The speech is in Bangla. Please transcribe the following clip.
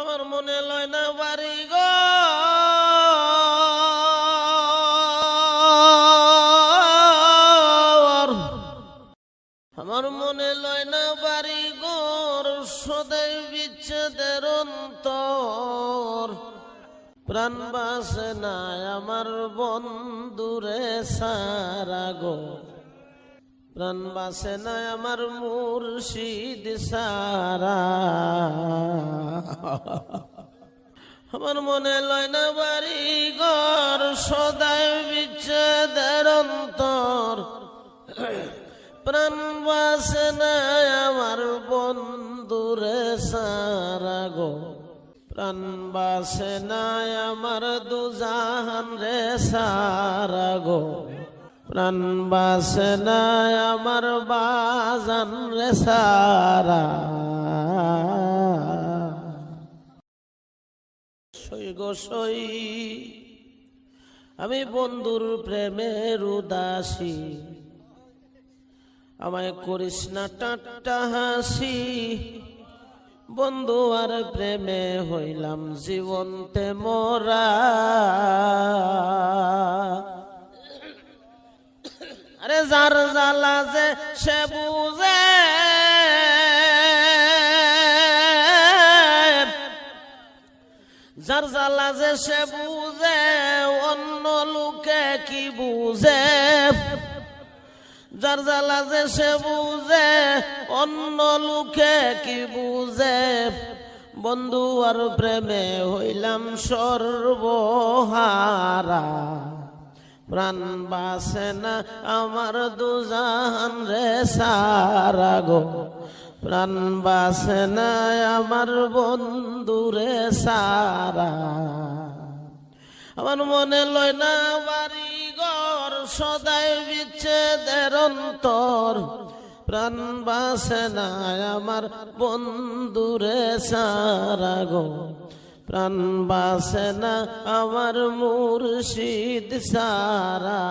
আমার মনে লয় না বাড়ি গো। আমার মনে লয় না বাড়ি গোর, সদাই বিচ্ছেদের অন্তর। প্রাণ বাসে না আমার বন্ধুরে সারা গো। প্রাণ বাসে না আমার মুর্শিদ সারা। আমার মনে লয় না বাড়ি ঘর, সদাই বিচ্ছেদের অন্তর। প্রাণ বাসে না আমার বন্ধুরে সারা গো। প্রাণ বাসে না আমার দুজাহান রে সারা গো। প্রাণ বাসে না আমার বাজান রে সারা। সই গো সই, আমি বন্ধুর প্রেমের উদাসী। আমায় করিস না টাট্টা হাসি, বন্ধু আর প্রেমে হইলাম জীবন্তে মোরা। আরে যার জ্বালা যে সে বুঝে। যার জ্বালা যে সে বুঝে, অন্য লোকে কি বুঝে? যার জ্বালা যে সে বুঝে, অন্য লোকে কি বুঝে? বন্ধু আর প্রেমে হইলাম সর্বহারা। প্রাণ বাসে না আমার দুজাহান রে সারা গো। প্রাণ বাসে না আমার বন্ধু রে সারা। আমার মনে লয় না বাড়ি ঘর, সদাই বিচ্ছেদের অন্তর। প্রাণ বাসে না আমার বন্ধুরে সারা গো। প্রাণ বাসে না আমার মুর্শিদ সারা।